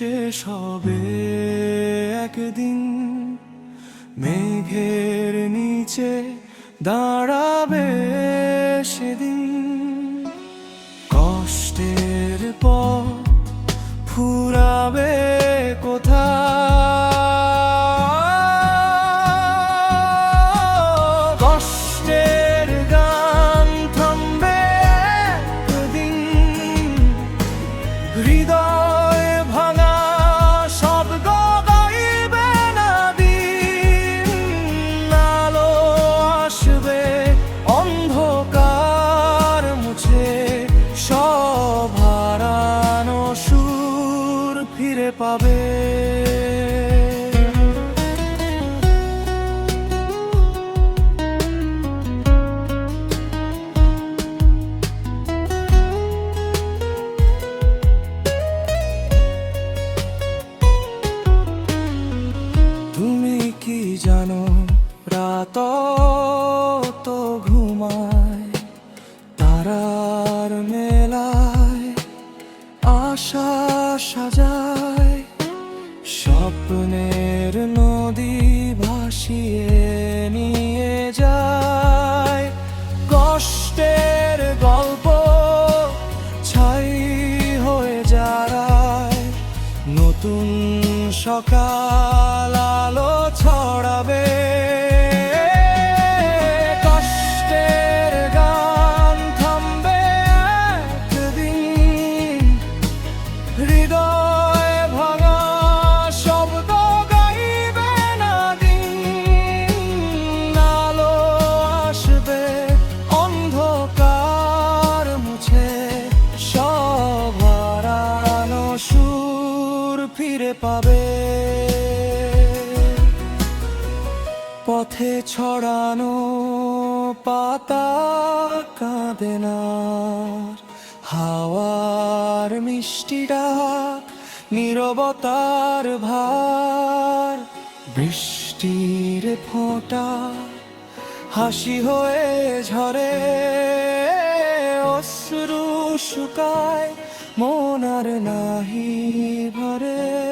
শেষ হবে একদিন। মেঘের নিচে দাঁড়াবে সেদিন। কষ্টের পর ফুরাবে কোথায়? কষ্টের থামবে হৃদয় পাবে। তুমি কি জানো রাত তো ঘুমায় তারার মেলায় আশা সাজায় স্বপ্নের নদী ভাসিয়ে নিয়ে যায়। কষ্টের গল্প ছাই হয়ে যারায় নতুন সকাল আলো ছড়াবে। হৃদয় পথে ছড়ানো পাতা কাঁদে না। হাওয়ার মিষ্টি ডাক, নীরবতার ভার, বৃষ্টির ফোঁটা, হাসি হয়ে ঝরে, অশ্রু শুকায়, মন আর নাহি ভরে।